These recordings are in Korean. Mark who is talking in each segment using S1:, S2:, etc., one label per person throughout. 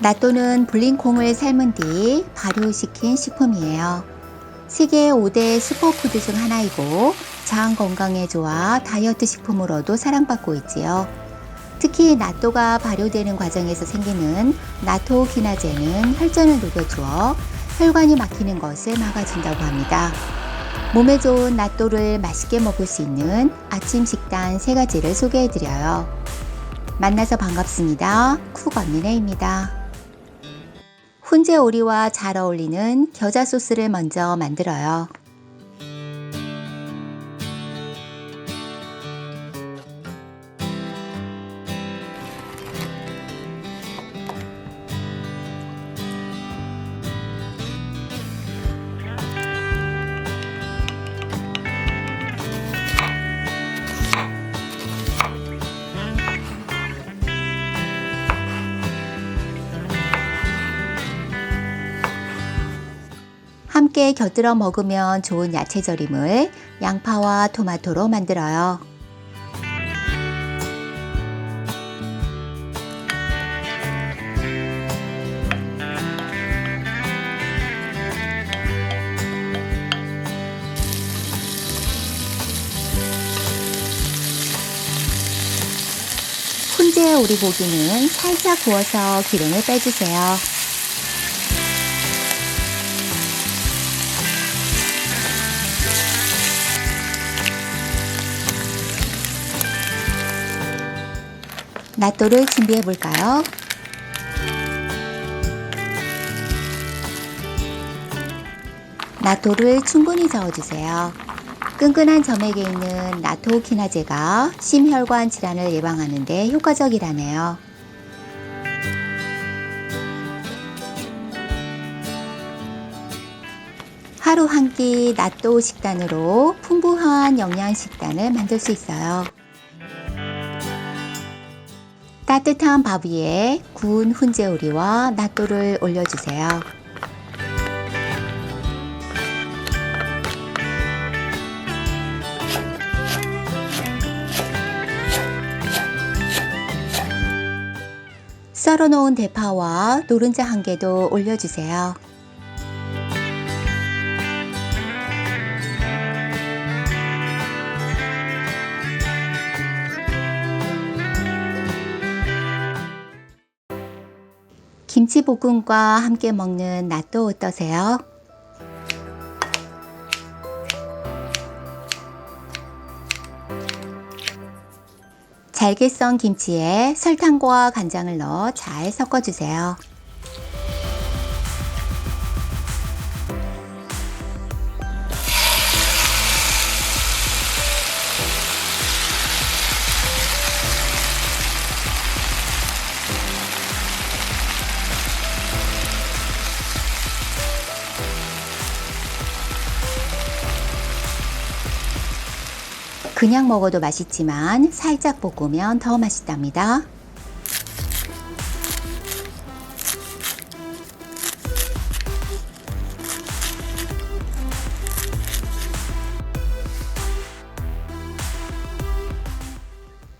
S1: 나또는 불린콩을 삶은 뒤 발효시킨 식품이에요. 세계 5대 슈퍼푸드 중 하나이고 장 건강에 좋아 다이어트 식품으로도 사랑받고 있지요. 특히 나또가 발효되는 과정에서 생기는 나토기나제는 혈전을 녹여주어 혈관이 막히는 것을 막아준다고 합니다. 몸에 좋은 나또를 맛있게 먹을 수 있는 아침 식단 세 가지를 소개해드려요. 만나서 반갑습니다. 쿡 언니네입니다. 훈제 오리와 잘 어울리는 겨자 소스를 먼저 만들어요. 함께 곁들여 먹으면 좋은 야채 절임을 양파와 토마토로 만들어요. 훈제 오리고기는 살짝 구워서 기름을 빼주세요. 나또를 준비해 볼까요? 나토를 충분히 저어주세요. 끈끈한 점액에 있는 나토키나제가 심혈관 질환을 예방하는 데 효과적이라네요. 하루 한 끼 나또 식단으로 풍부한 영양 식단을 만들 수 있어요. 따뜻한 밥 위에 구운 훈제오리와 나또를 올려주세요. 썰어놓은 대파와 노른자 한 개도 올려주세요. 김치 볶음과 함께 먹는 나또 어떠세요? 잘게 썬 김치에 설탕과 간장을 넣어 잘 섞어주세요. 그냥 먹어도 맛있지만 살짝 볶으면 더 맛있답니다.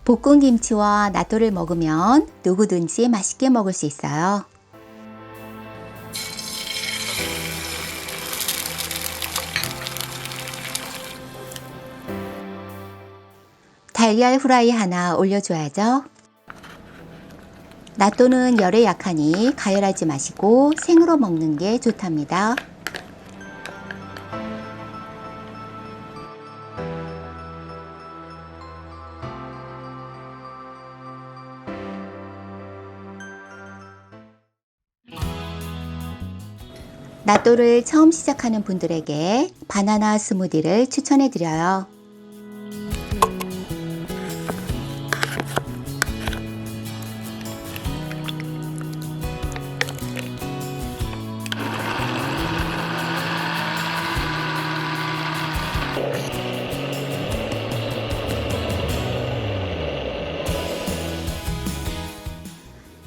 S1: 볶은 김치와 나또를 먹으면 누구든지 맛있게 먹을 수 있어요. 달걀 후라이 하나 올려줘야죠. 나또는 열에 약하니 가열하지 마시고 생으로 먹는 게 좋답니다. 나또를 처음 시작하는 분들에게 바나나 스무디를 추천해 드려요.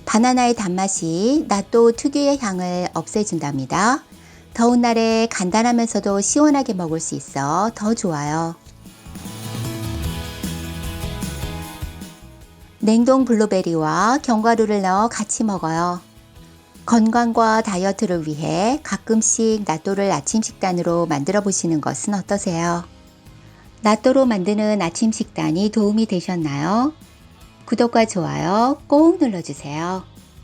S1: 바나나의 단맛이 낫또 특유의 향을 없애준답니다. 더운 날에 간단하면서도 시원하게 먹을 수 있어 더 좋아요. 냉동 블루베리와 견과류를 넣어 같이 먹어요. 건강과 다이어트를 위해 가끔씩 낫또를 아침 식단으로 만들어 보시는 것은 어떠세요? 낫또로 만드는 아침 식단이 도움이 되셨나요? 구독과 좋아요 꼭 눌러주세요.